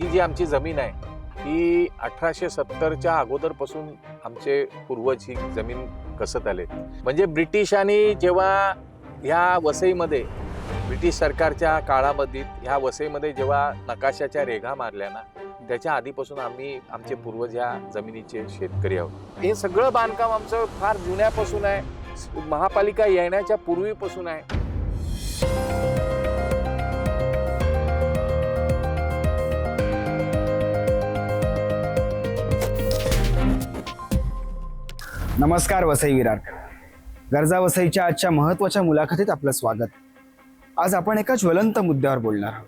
ही जी आमची जमीन आहे ही अठराशे सत्तरच्या अगोदरपासून आमचे पूर्वज ही जमीन कसत आले म्हणजे ब्रिटिशांनी जेव्हा ह्या वसईमध्ये ब्रिटिश सरकारच्या काळामध्ये ह्या वसईमध्ये जेव्हा नकाशाच्या रेघा मारल्या ना त्याच्या आधीपासून आम्ही आमचे पूर्वज ह्या जमिनीचे शेतकरी आहोत. हे सगळं बांधकाम आमचं फार जुन्यापासून आहे. महापालिका येण्याच्या पूर्वीपासून आहे. नमस्कार वसई विरार. गरजा वसईच्या आजच्या महत्त्वाच्या मुलाखतीत आपलं स्वागत. आज आपण एका ज्वलंत मुद्द्यावर बोलणार आहोत.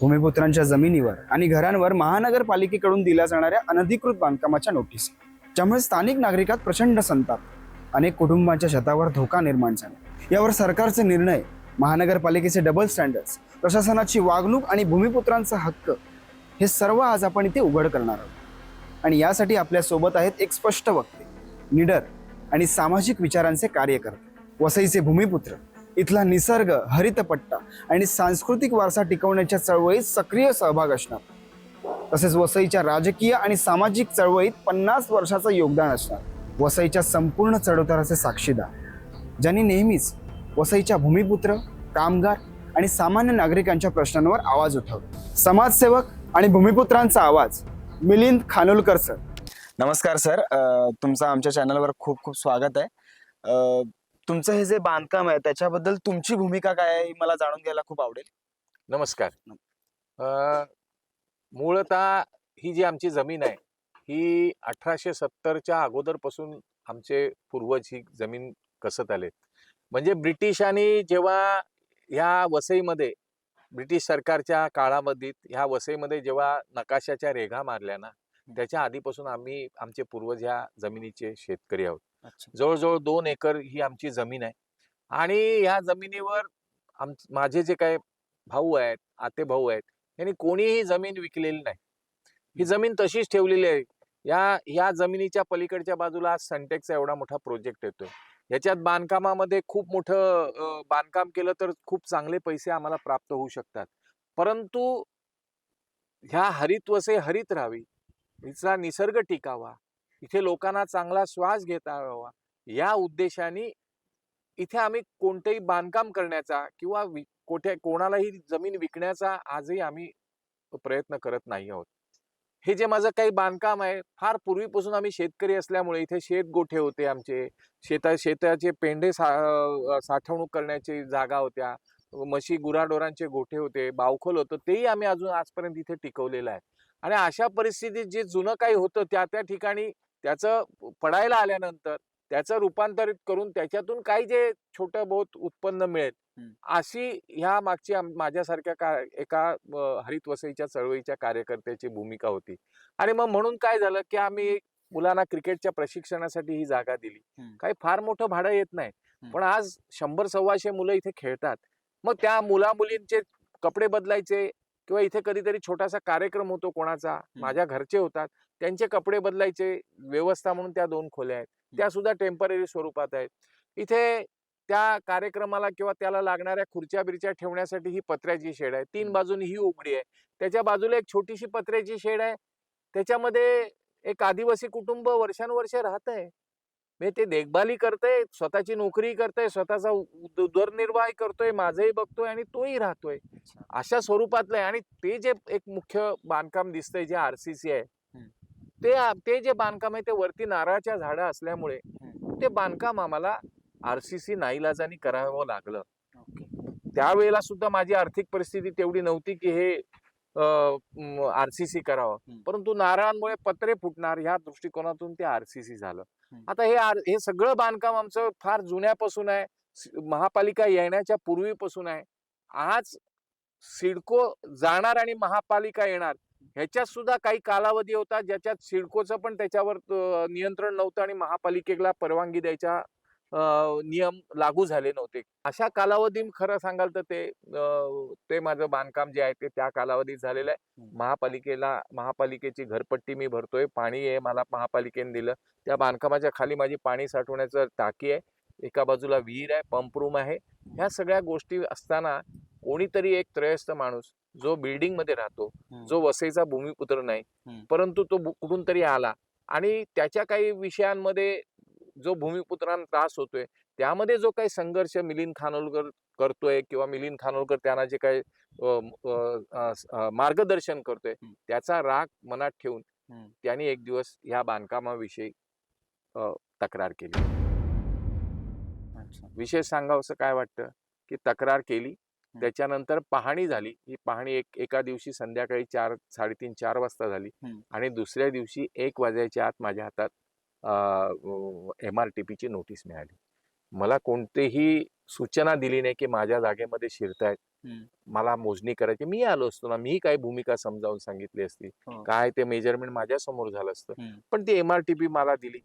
भूमिपुत्रांच्या जमिनीवर आणि घरांवर महानगरपालिकेकडून दिल्या जाणाऱ्या अनधिकृत बांधकामाच्या नोटीस ज्यामुळे स्थानिक नागरिकात प्रचंड संताप अनेक कुटुंबांच्या छतावर धोका निर्माण झाला. यावर सरकारचे निर्णय महानगरपालिकेचे डबल स्टँडर्ड्स प्रशासनाची वागणूक आणि भूमिपुत्रांचा हक्क हे सर्व आज आपण इथे उघड करणार आहोत. आणि यासाठी आपल्यासोबत आहेत एक स्पष्ट वक्ते निडर आणि सामाजिक विचारांचे कार्यकर्ते वसईचे भूमिपुत्र. इथला निसर्ग हरितपट्टा आणि सांस्कृतिक वारसा टिकवण्याच्या चळवळीत सक्रिय सहभाग असणार. तसेच वसईच्या राजकीय आणि सामाजिक चळवळीत पन्नास वर्षाचं योगदान असणार. वसईच्या संपूर्ण चढउताराचे साक्षीदार. ज्यांनी नेहमीच वसईच्या भूमिपुत्र कामगार आणि सामान्य नागरिकांच्या प्रश्नांवर आवाज उठवला. समाजसेवक आणि भूमिपुत्रांचा आवाज मिलिंद खानोलकर सर. नमस्कार सर. तुमचं आमच्या चॅनलवर खूप खूप स्वागत आहे. तुमचं हे जे बांधकाम आहे त्याच्याबद्दल तुमची भूमिका काय आहे हे मला जाणून घ्यायला खूप आवडेल. नमस्कार. मूळतः ही जी आमची जमीन आहे ही अठराशे सत्तरच्या अगोदरपासून आमचे पूर्वज ही जमीन कसत आले म्हणजे ब्रिटिशांनी जेव्हा ह्या वसईमध्ये ब्रिटिश सरकारच्या काळामध्ये ह्या वसईमध्ये जेव्हा नकाशाच्या रेघा मारल्या ना त्याच्या आधीपासून आम्ही आमचे पूर्वज ह्या जमिनीचे शेतकरी आहोत. जवळजवळ दोन एकर ही आमची जमीन आहे. आणि ह्या जमिनीवर आम माझे जे काही भाऊ आहेत आते भाऊ आहेत यांनी कोणीही जमीन विकलेली नाही. ही जमीन तशीच ठेवलेली आहे. या या जमिनीच्या पलीकडच्या बाजूला आज सनटेकचा एवढा मोठा प्रोजेक्ट येतोय. याच्यात बांधकामामध्ये खूप मोठं बांधकाम केलं तर खूप चांगले पैसे आम्हाला प्राप्त होऊ शकतात. परंतु ह्या हरित वसे हरित राहावी हिचा निसर्ग टिकावा. इथे लोकांना चांगला श्वास घेता यावा या उद्देशाने इथे आम्ही कोणतेही बांधकाम करण्याचा किंवा कोठे कोणालाही जमीन विकण्याचा आजही आम्ही प्रयत्न करत नाही आहोत. हे जे माझं काही बांधकाम आहे फार पूर्वीपासून आम्ही शेतकरी असल्यामुळे इथे शेत गोठे होते आमचे. शेता शेताचे पेंढे सा साठवणूक करण्याची जागा होत्या. म्हशी गुराढोरांचे गोठे होते बावखोल होतं तेही आम्ही अजून आजपर्यंत इथे टिकवलेलं आहे. आणि अशा परिस्थितीत जे जुनं काही होतं त्या त्या ठिकाणी त्याचं पडायला आल्यानंतर त्याचं रूपांतरित करून त्याच्यातून काही जे छोटं बहुत उत्पन्न मिळेल. अशी ह्या मागची माझ्यासारख्या का एका हरित वसईच्या चळवळीच्या कार्यकर्त्याची भूमिका होती आणि मग म्हणून काय झालं की आम्ही मुलांना क्रिकेटच्या प्रशिक्षणासाठी ही जागा दिली. काही फार मोठं भाडं येत नाही. पण आज शंभर सव्वाशे मुलं इथे खेळतात मग त्या मुला मुलींचे कपडे बदलायचे किंवा इथे कधीतरी छोटासा कार्यक्रम होतो कोणाचा माझ्या घरचे होतात त्यांचे कपडे बदलायचे व्यवस्था म्हणून त्या दोन खोल्या आहेत. त्या सुद्धा टेंपररी स्वरूपात आहेत. इथे त्या कार्यक्रमाला किंवा त्याला लागणाऱ्या खुर्च्या बिरच्या ठेवण्यासाठी ही पत्र्याची शेड आहे. तीन. बाजूनी ही उघडी आहे. त्याच्या बाजूला एक छोटीशी पत्र्याची शेड आहे. त्याच्यामध्ये एक आदिवासी कुटुंब वर्षानुवर्ष राहत आहे म्हणजे ते देखभाली करतंय स्वतःची नोकरी करतंय स्वतःचा उद- उदरनिर्वाह करतोय माझंही बघतोय आणि तोही राहतोय अशा स्वरूपातलं आहे आणि ते जे एक मुख्य बांधकाम दिसतंय जे आरसीसी आहे. ते ते जे बांधकाम आहे ते वरती नारळाच्या झाडं असल्यामुळे. ते बांधकाम आम्हाला आरसीसी नाईलाजानी करावं लागलं त्यावेळेला सुद्धा माझी आर्थिक परिस्थिती तेवढी नव्हती की हे आरसीसी करावं. परंतु नारळांमुळे पत्रे फुटणार ह्या दृष्टिकोनातून ते आरसीसी झालं. आता हे हे सगळं बांधकाम आमचं फार जुन्यापासून आहे. महापालिका येण्याच्या पूर्वीपासून आहे. आज सिडको जाणार आणि महापालिका येणार ह्याच्यात सुद्धा काही कालावधी होता ज्याच्यात सिडकोचं पण त्याच्यावर नियंत्रण नव्हतं आणि महापालिकेला परवानगी द्यायच्या नियम लागू झाले नव्हते. अशा कालावधी खरं सांगाल तर ते ते माझं बांधकाम जे आहे ते त्या कालावधीत झालेलं आहे. महापालिकेला महापालिकेची घरपट्टी मी भरतोय. पाणी आहे मला महापालिकेने दिलं. त्या बांधकामाच्या खाली माझी पाणी साठवण्याचं टाकी आहे. एका बाजूला विहीर आहे पंप रूम आहे. ह्या सगळ्या गोष्टी असताना कोणीतरी एक त्रयस्थ माणूस जो बिल्डिंगमध्ये राहतो जो वसईचा भूमिपुत्र नाही. परंतु तो कुठून तरी आला. आणि त्याच्या काही विषयांमध्ये जो भूमिपुत्रांना त्रास होतोय त्यामध्ये जो काही संघर्ष मिलिंद खानोलकर करतोय किंवा मिलिंद खानोलकर त्यांना जे काही मार्गदर्शन करतोय. त्याचा राग मनात ठेवून. त्यांनी एक दिवस ह्या बांधकामाविषयी तक्रार केली विशेष सांगावंसं काय वाटतं की तक्रार केली त्याच्यानंतर पाहणी झाली ही पाहणी एक एका दिवशी संध्याकाळी चार साडेतीन चार वाजता झाली. आणि दुसऱ्या दिवशी एक वाजायच्या आत माझ्या हातात एम आर टी पीची नोटीस मिळाली. मला कोणतीही सूचना दिली नाही की माझ्या जागेमध्ये शिरतायत. मला मोजणी करायची मी आलो असतो ना मी काय भूमिका समजावून सांगितली असती. हो. काय ते मेजरमेंट माझ्यासमोर झालं असतं. पण ती एम आर टी पी मला दिली.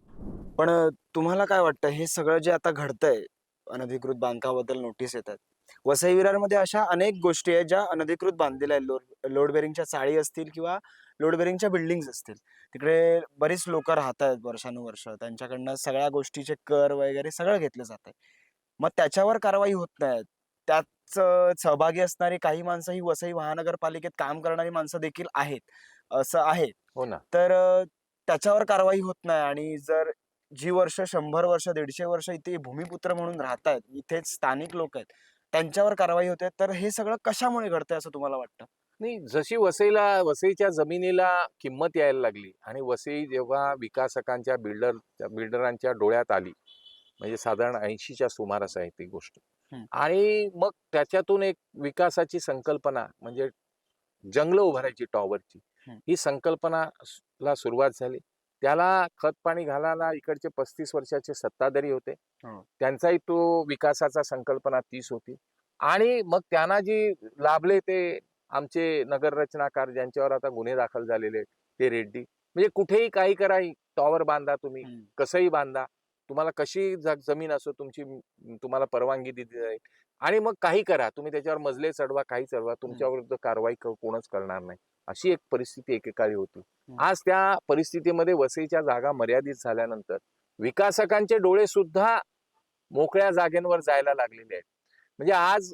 पण तुम्हाला काय वाटतं हे सगळं जे आता घडतंय अनधिकृत बांधकामाबद्दल नोटीस येतात. वसई विरारमध्ये अशा अनेक गोष्टी आहेत ज्या अनधिकृत बांधलेल्या आहेत. लोड लोड बेरिंगच्या चाळी असतील किंवा लोड बेरिंगच्या बिल्डिंग असतील. तिकडे बरीच लोक राहत आहेत वर्षानुवर्ष. त्यांच्याकडनं सगळ्या गोष्टीचे कर वगैरे सगळं घेतलं जात आहे मग त्याच्यावर कारवाई होत नाही. त्यात सहभागी असणारी काही माणसं ही वसई महानगरपालिकेत काम करणारी माणसं देखील आहेत. असं आहे. हो ना. तर त्याच्यावर कारवाई होत नाही आणि जर जी वर्ष शंभर वर्ष दीडशे वर्ष इथे भूमिपुत्र म्हणून राहत आहेत इथेच स्थानिक लोक आहेत त्यांच्यावर कारवाई होते तर हे सगळं कशामुळे घडतंय असं तुम्हाला वाटतं? नाही जशी वसईला वसईच्या जमिनीला किंमत यायला लागली आणि वसई जेव्हा विकासकांच्या बिल्डर बिल्डरांच्या डोळ्यात आली म्हणजे साधारण ऐंशीच्या सुमारास आहे ती गोष्ट. आणि मग त्याच्यातून एक विकासाची संकल्पना म्हणजे जंगलं उभारायची टॉवरची. ही संकल्पना स- ला सुरुवात झाली त्याला खत पाणी घालायला इकडचे पस्तीस वर्षाचे सत्ताधारी होते हो. त्यांचाही तो विकासाचा संकल्पना तीच होती आणि मग त्यांना जी लाभले ते आमचे नगर रचनाकार ज्यांच्यावर आता गुन्हे दाखल झालेले ते रेड्डी. म्हणजे कुठेही काही करा टॉवर बांधा तुम्ही कसंही बांधा. तुम्हाला कशी जमीन असो तुमची तुम्हाला परवानगी दिली जाईल. आणि मग काही करा तुम्ही त्याच्यावर मजले चढवा काही चढवा तुमच्या विरुद्ध कारवाई कोणच करणार नाही. अशी एक परिस्थिती एकेकाळी होती. आज त्या परिस्थितीमध्ये वसईच्या जागा मर्यादित झाल्यानंतर विकासकांचे डोळे सुद्धा मोकळ्या जागेंवर जायला लागलेले आहेत. म्हणजे आज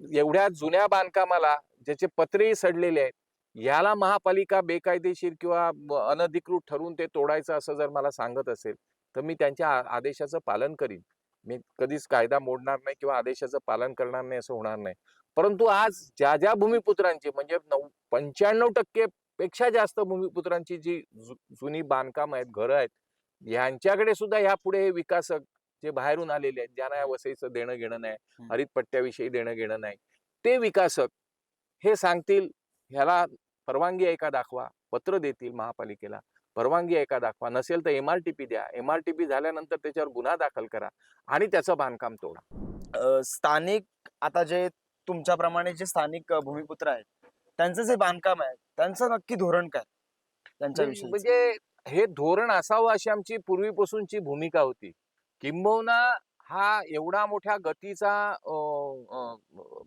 एवढ्या जुन्या बांधकामाला ज्याचे पत्रेही सडलेले आहेत याला महापालिका बेकायदेशीर किंवा अनधिकृत ठरवून ते तोडायचं असं जर मला सांगत असेल तर मी त्यांच्या आदेशाचं पालन करीन मी कधीच कायदा मोडणार नाही किंवा आदेशाचं पालन करणार नाही असं होणार नाही परंतु आज ज्या ज्या भूमिपुत्रांची म्हणजे नऊ पंच्याण्णव टक्के पेक्षा जास्त भूमिपुत्रांची जी जुनी बांधकाम आहेत घरं आहेत यांच्याकडे सुद्धा ह्या पुढे हे विकासक जे बाहेरून आलेले आहेत ज्यांना या वसईचं देणं घेणं नाही. हरित पट्ट्याविषयी देणं घेणं नाही ते विकासक हे सांगतील ह्याला परवानगी आहे का दाखवा? पत्र देतील महापालिकेला परवानगी आहे का दाखवा? नसेल तर एमआरटीपी द्या. एमआरटीपी झाल्यानंतर त्याच्यावर गुन्हा दाखल करा आणि त्याचं बांधकाम तोडा. स्थानिक आता जे तुमच्याप्रमाणे जे स्थानिक भूमिपुत्र आहेत त्यांचं जे बांधकाम आहे त्यांचं नक्की धोरण काय? त्यांच्याविषयी म्हणजे हे धोरण असावं अशी आमची पूर्वीपासूनची भूमिका होती. किंबहुना हा एवढा मोठ्या गतीचा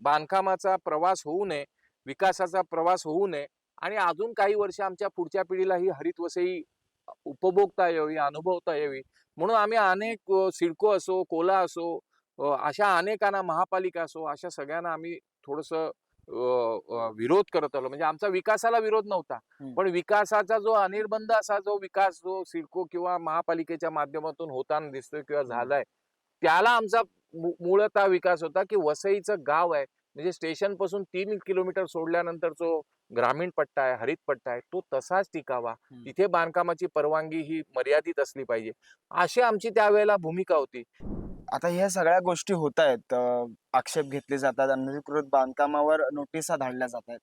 बांधकामाचा प्रवास होऊ नये विकासाचा प्रवास होऊ नये. आणि अजून काही वर्ष आमच्या पुढच्या पिढीला ही हरित वसई उपभोगता यावी अनुभवता यावी. म्हणून आम्ही अनेक सिडको असो कोला असो अशा अनेकांना महापालिका असो अशा सगळ्यांना आम्ही थोडस विरोध करत आलो. म्हणजे आमचा विकासाला विरोध नव्हता. पण विकासाचा जो अनिर्बंध असा जो विकास जो सिडको किंवा महापालिकेच्या माध्यमातून होताना दिसतोय किंवा झालाय त्याला आमचा मूळतः विकास होता की वसईचं गाव आहे. म्हणजे स्टेशनपासून तीन किलोमीटर सोडल्यानंतर जो ग्रामीण पट्टा आहे हरित पट्टा आहे तो तसाच टिकावा. तिथे बांधकामाची परवानगी ही मर्यादित असली पाहिजे. अशी आमची त्यावेळेला भूमिका होती. आता ह्या सगळ्या गोष्टी होत आहेत आक्षेप घेतले जातात अनधिकृत बांधकामावर नोटिसा धाडल्या जात आहेत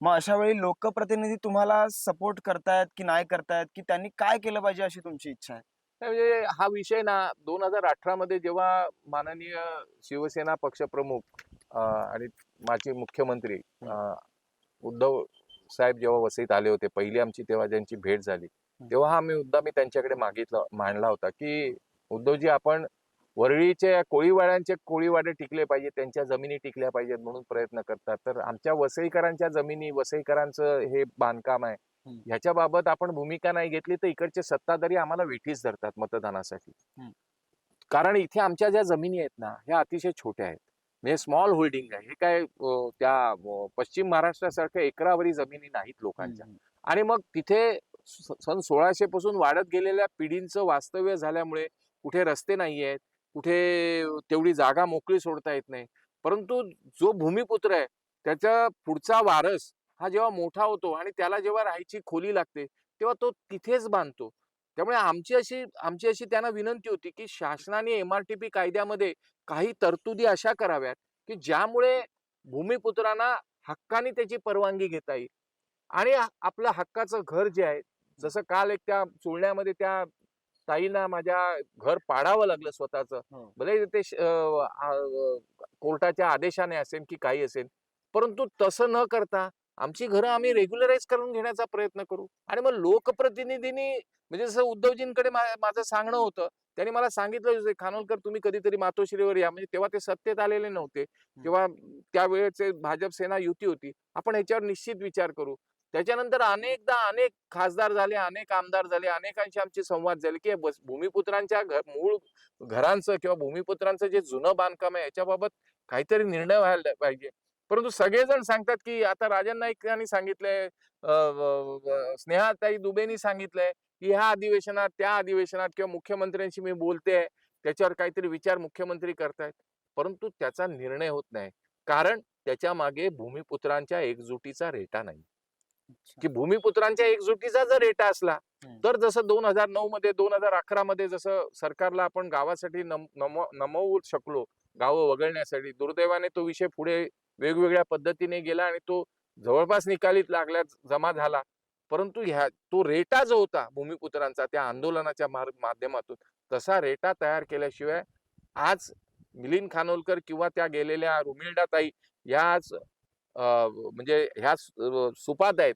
मग अशा वेळी लोकप्रतिनिधी तुम्हाला सपोर्ट करतायत की नाही करतायत की त्यांनी काय केलं पाहिजे अशी तुमची इच्छा आहे? म्हणजे हा विषय ना दोन हजार अठरा मध्ये जेव्हा माननीय शिवसेना पक्षप्रमुख आणि माजी मुख्यमंत्री उद्धव साहेब जेव्हा वसईत आले होते पहिली आमची तेव्हा ज्यांची भेट झाली तेव्हा हा मी मुद्दा मी त्यांच्याकडे मागितला मांडला होता की उद्धवजी आपण वरळीचे कोळीवाड्यांचे कोळीवाडे टिकले पाहिजे त्यांच्या जमिनी टिकल्या पाहिजेत म्हणून प्रयत्न करतात. तर आमच्या वसईकरांच्या जमिनी वसईकरांचं हे बांधकाम आहे. ह्याच्या बाबत आपण भूमिका नाही घेतली तर इकडचे सत्ताधारी आम्हाला वेठीस धरतात मतदानासाठी. कारण इथे आमच्या ज्या जमिनी आहेत ना ह्या अतिशय छोट्या आहेत. म्हणजे स्मॉल होल्डिंग आहे. हे काय त्या पश्चिम महाराष्ट्रासारख्या एकरावरी जमिनी नाहीत लोकांच्या. आणि मग तिथे सन सोळाशे पासून वाढत गेलेल्या पिढींचं वास्तव्य झाल्यामुळे कुठे रस्ते नाही आहेत कुठे तेवढी जागा मोकळी सोडता येत नाही. परंतु जो भूमिपुत्र आहे त्याचा पुढचा वारस हा जेव्हा मोठा होतो आणि त्याला जेव्हा राहायची खोली लागते तेव्हा तो तिथेच बांधतो. त्यामुळे आमची अशी आमची अशी त्यांना विनंती होती की शासनाने एमआरटीपी कायद्यामध्ये काही तरतुदी अशा कराव्यात की ज्यामुळे भूमिपुत्रांना हक्काने त्याची परवानगी घेता येईल. आणि आपलं हक्काचं घर जे आहे जसं काल एक त्या चोळण्यामध्ये त्या ताईंना माझ्या घर पाडावं लागलं स्वतःचं. भले ते कोर्टाच्या आदेशाने असेल की काही असेल परंतु तसं न करता आमची घरं आम्ही रेग्युलराईज करून घेण्याचा प्रयत्न करू. आणि मग लोकप्रतिनिधींनी म्हणजे जसं उद्धवजींकडे माझं सांगणं होतं त्यांनी मला सांगितलं होतं खानोलकर तुम्ही कधीतरी मातोश्रीवर या. म्हणजे तेव्हा ते सत्तेत आलेले नव्हते. तेव्हा त्यावेळेचे भाजप सेना युती होती. आपण ह्याच्यावर निश्चित विचार करू. त्याच्यानंतर अनेकदा अनेक खासदार झाले अनेक आमदार झाले अनेकांशी आमचे संवाद झाले की भूमिपुत्रांच्या घर मूळ घरांचं किंवा भूमिपुत्रांचं जे जुनं बांधकाम आहे याच्याबाबत काहीतरी निर्णय व्हायला पाहिजे. परंतु सगळेजण सांगतात की आता राजन नाईक यांनी सांगितलंय स्नेहाताई दुबेनी सांगितलंय की ह्या अधिवेशनात त्या अधिवेशनात किंवा मुख्यमंत्र्यांशी मी बोलते त्याच्यावर काहीतरी विचार मुख्यमंत्री करतायत. परंतु त्याचा निर्णय होत नाही. कारण त्याच्यामागे भूमिपुत्रांच्या एकजुटीचा रेटा नाही. की भूमिपुत्रांच्या एकजुटीचा जर रेटा असला. तर जसं दोन हजार नऊ मध्ये दोन हजार अकरा मध्ये जसं सरकारला आपण गावासाठी नम- नमव नमवू शकलो गावं वगळण्यासाठी दुर्दैवाने तो विषय पुढे वेगवेगळ्या पद्धतीने गेला आणि तो जवळपास निकालीत लागल्या जमा झाला. परंतु ह्या तो रेटा जो होता भूमिपुत्रांचा त्या आंदोलनाच्या माध्यमातून तसा रेटा तयार केल्याशिवाय आज मिलिंद खानोलकर किंवा त्या गेलेल्या रुमिल्डा ताई अं, म्हणजे ह्या सुपात आहेत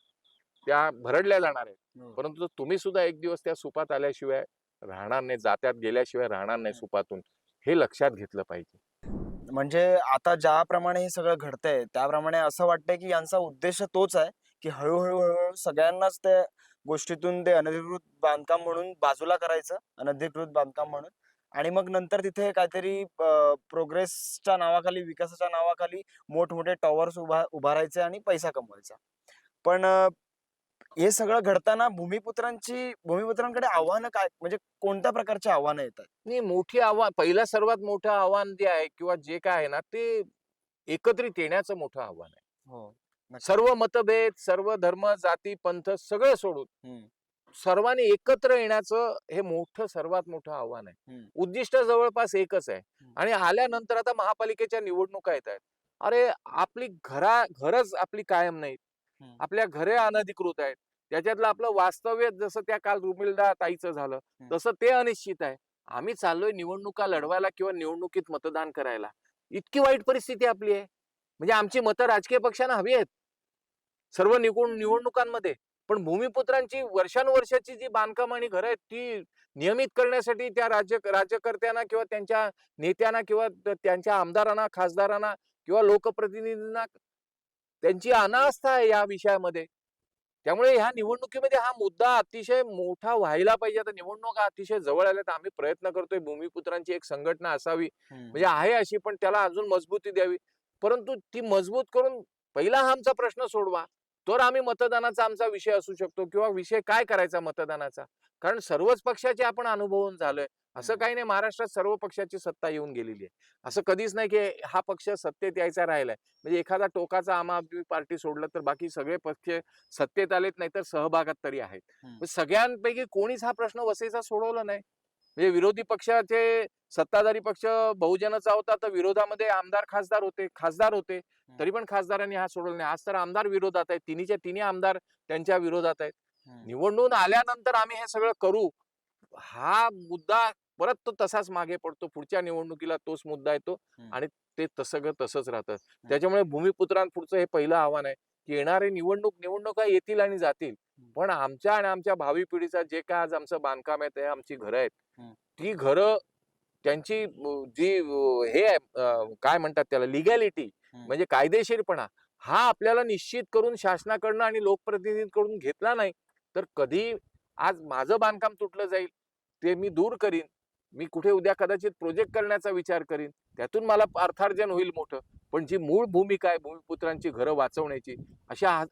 त्या भरडल्या जाणार आहेत. हो. परंतु तुम्ही सुद्धा एक दिवस त्या सुपात आल्याशिवाय राहणार नाही जात्यात गेल्याशिवाय राहणार नाही सुपातून हे लक्षात घेतलं पाहिजे. म्हणजे आता ज्याप्रमाणे हे सगळं घडतंय त्याप्रमाणे असं वाटतंय की यांचा उद्देश तोच आहे की हळूहळू हळूहळू सगळ्यांनाच त्या गोष्टीतून ते अनधिकृत बांधकाम म्हणून बाजूला करायचं अनधिकृत बांधकाम म्हणून. आणि मग नंतर तिथे काहीतरी प्रोग्रेसच्या नावाखाली विकासाच्या नावाखाली मोठमोठे टॉवर्स उभा उभारायचे आणि पैसा कमवायचा. पण हे सगळं घडताना भूमिपुत्रांची भूमिपुत्रांकडे आव्हानं काय? म्हणजे कोणत्या प्रकारची आव्हानं येतात? नाही मोठी आव्हान पहिलं सर्वात मोठं आव्हान जे आहे किंवा जे काय आहे ना ते एकत्रित येण्याचं मोठं आव्हान आहे. हो. सर्व मतभेद सर्व धर्म जाती पंथ सगळं सोडून. सर्वांनी एकत्र येण्याचं हे मोठं सर्वात मोठं आव्हान आहे. उद्दिष्ट जवळपास एकच आहे. आणि आल्यानंतर आता महापालिकेच्या निवडणुका येत आहेत अरे आपली घरा घरच आपली कायम नाहीत. आपल्या घरे अनधिकृत आहेत त्याच्यातलं आपलं वास्तव्य जसं त्या काल रुमिलदा ताईचं झालं. तसं ते अनिश्चित आहे आम्ही चाललोय निवडणुका लढवायला किंवा निवडणुकीत मतदान करायला इतकी वाईट परिस्थिती आपली आहे म्हणजे आमची मतं राजकीय पक्षांना हवी आहेत सर्व निवड निवडणुकांमध्ये. पण भूमिपुत्रांची वर्षानुवर्षाची जी बांधकाम आणि घरं आहेत ती नियमित करण्यासाठी त्या राज्य राज्यकर्त्यांना किंवा त्यांच्या नेत्यांना किंवा त्यांच्या आमदारांना खासदारांना किंवा लोकप्रतिनिधींना त्यांची अनास्था आहे या विषयामध्ये. त्यामुळे ह्या निवडणुकीमध्ये हा मुद्दा अतिशय मोठा व्हायला पाहिजे. आता निवडणुका अतिशय जवळ आल्या तर आम्ही प्रयत्न करतोय भूमिपुत्रांची एक संघटना असावी. म्हणजे आहे अशी पण त्याला अजून मजबूती द्यावी. परंतु ती मजबूत करून पहिला हा आमचा प्रश्न सोडवा. तर आम्ही मतदानाचा आमचा विषय असू शकतो किंवा विषय काय करायचा मतदानाचा? कारण सर्वच पक्षाचे आपण अनुभवून झालोय. असं. काही नाही महाराष्ट्रात सर्व पक्षाची सत्ता येऊन गेलेली आहे. असं कधीच नाही की हा पक्ष सत्तेत यायचा राहिलाय. म्हणजे एखादा टोकाचा आम आदमी पार्टी सोडलं तर बाकी सगळे पक्ष सत्तेत आलेत नाही तर सहभागात तरी आहेत. सगळ्यांपैकी कोणीच हा प्रश्न वसईचा सोडवला नाही. म्हणजे विरोधी पक्षाचे सत्ताधारी पक्ष बहुजनचा होता तर विरोधामध्ये आमदार खासदार होते खासदार होते तरी पण खासदारांनी हा सोडवला नाही. आज तर आमदार विरोधात आहेत. तिन्हीच्या तिन्ही आमदार त्यांच्या विरोधात आहेत. निवडणून आल्यानंतर आम्ही हे सगळं करू. हा मुद्दा परत तो तसाच मागे पडतो. पुढच्या निवडणुकीला तोच मुद्दा येतो. आणि ते तसं तसंच राहतं. त्याच्यामुळे भूमिपुत्रांपुढचं हे पहिलं आव्हान आहे की येणारे निवडणूक निवडणुका येतील आणि जातील. पण आमच्या आणि आमच्या भावी पिढीचा जे काय आज आमचं बांधकाम आहे ते आमची घरं आहेत. ती घरं त्यांची जी हे आहे काय म्हणतात त्याला लिगॅलिटी. म्हणजे कायदेशीरपणा हा आपल्याला निश्चित करून शासनाकडनं आणि लोकप्रतिनिधींकडून घेतला नाही तर कधी आज माझं बांधकाम तुटलं जाईल ते मी दूर करीन मी कुठे उद्या कदाचित प्रोजेक्ट करण्याचा विचार करीन त्यातून मला अर्थार्जन होईल मोठं. पण जी मूळ भूमिका आहे भूमिपुत्रांची घरं वाचवण्याची अशा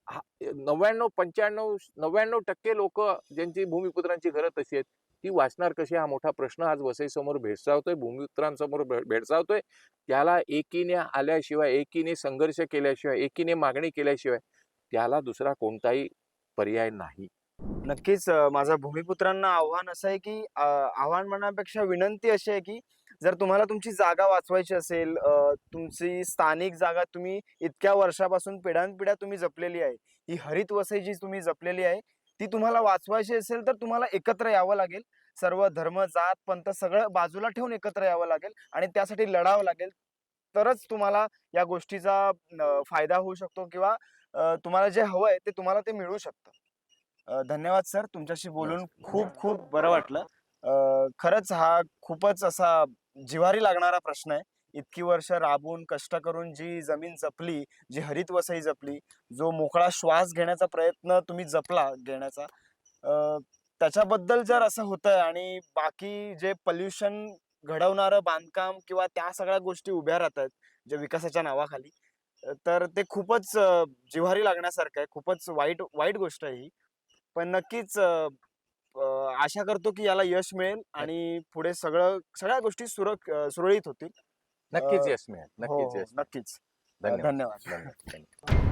नव्याण्णव पंच्याण्णव नव्याण्णव टक्के लोक ज्यांची भूमिपुत्रांची घरं तशी आहेत ती वाचणार कशी? हा मोठा प्रश्न आज वसईसमोर भेडसावतोय भूमिपुत्रांसमोर भेडसावतोय. त्याला एकीने आल्याशिवाय एकीने संघर्ष केल्याशिवाय एकीने मागणी केल्याशिवाय त्याला दुसरा कोणताही पर्याय नाही. नक्कीच माझा भूमिपुत्रांना आव्हान असं आहे की आव्हान म्हणण्यापेक्षा विनंती अशी आहे की जर तुम्हाला तुमची जागा वाचवायची असेल तुमची स्थानिक जागा तुम्ही इतक्या वर्षापासून पिढ्यानपिढ्या तुम्ही जपलेली आहे. ही हरित वसई जी तुम्ही जपलेली आहे ती तुम्हाला वाचवायची असेल तर तुम्हाला एकत्र यावं लागेल. सर्व धर्म जात पंथ सगळं बाजूला ठेवून एकत्र यावं लागेल आणि त्यासाठी लढावं लागेल. तरच तुम्हाला या गोष्टीचा फायदा होऊ शकतो किंवा तुम्हाला जे हवं आहे ते तुम्हाला ते मिळू शकतं. धन्यवाद सर. तुमच्याशी बोलून खूप खूप बरं वाटलं. खरंच हा खूपच असा जिव्हारी लागणारा प्रश्न आहे. इतकी वर्ष राबून कष्ट करून जी जमीन जपली जी हरित वसई जपली जो मोकळा श्वास घेण्याचा प्रयत्न तुम्ही जपला घेण्याचा त्याच्याबद्दल जर असं होतंय आणि बाकी जे पल्युशन घडवणारं बांधकाम किंवा त्या सगळ्या गोष्टी उभ्या राहत आहेत जे विकासाच्या नावाखाली तर ते खूपच जिव्हारी लागण्यासारखं आहे. खूपच वाईट वाईट गोष्ट आहे ही. पण नक्कीच आशा करतो की याला यश मिळेल आणि पुढे सगळं सगळ्या गोष्टी सुरळीत होतील. नक्कीच अं, यश मिळेल. हो, नक्कीच हो, यश नक्कीच. धन्यवाद. धन्यवाद.